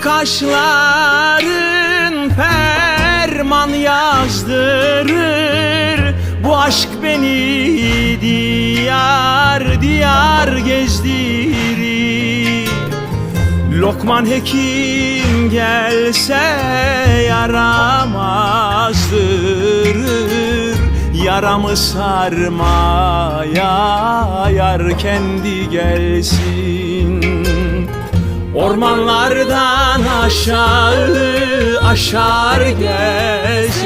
kaşların ferman yazdırır. Bu aşk beni diyar diyar gezdirir. Lokman hekim gelse yaramazdırır Yaramı sarmaya yar kendi gelsin Ormanlardan aşağı aşar gezerim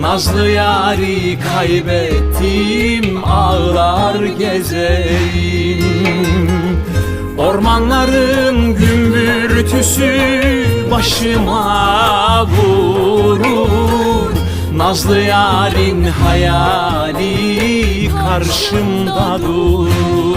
Nazlı yari kaybettim ağlar gezerim Ormanların gümbürtüsü başıma vurur. Nazlı yarın hayali karşımda durur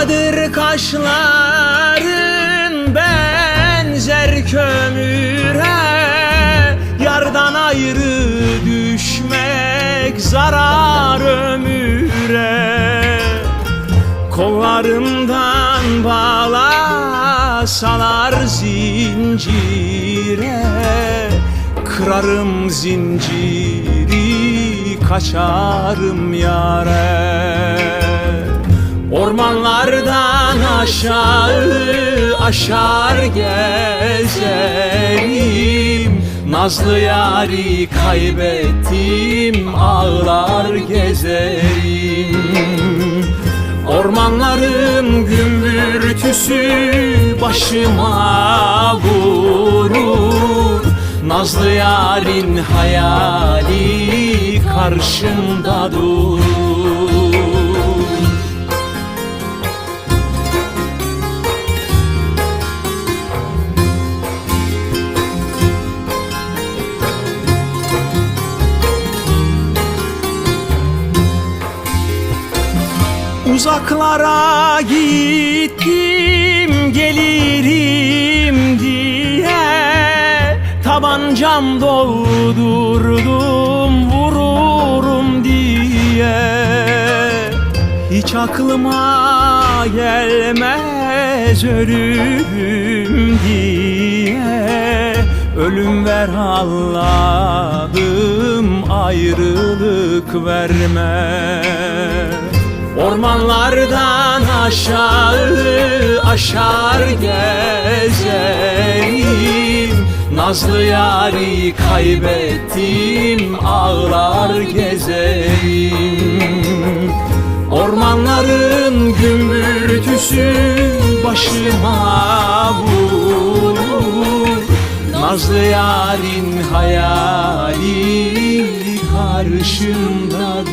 Karadır kaşların benzer kömüre Yardan ayrı düşmek zarar ömüre. Kollarımdan bağlasalar zincire Kırarım zinciri kaçarım yare Ormanlardan aşağı aşar gezerim. Nazlı yari kaybettim ağlar gezerim. Ormanların gümbürtüsü başıma vurur. Nazlı yarın hayali karşımda durur Uzaklara gittim gelirim diye. Tabancam doldurdum vururum diye. Hiç aklıma gelmez ölüm diye. Ölüm ver Allah'ım ayrılık verme Ormanlardan aşağı aşar gezerim. Nazlı yari kaybettim ağlar gezerim. Ormanların gümbürtüsü başıma vurur. Nazlı yarın hayali karşımda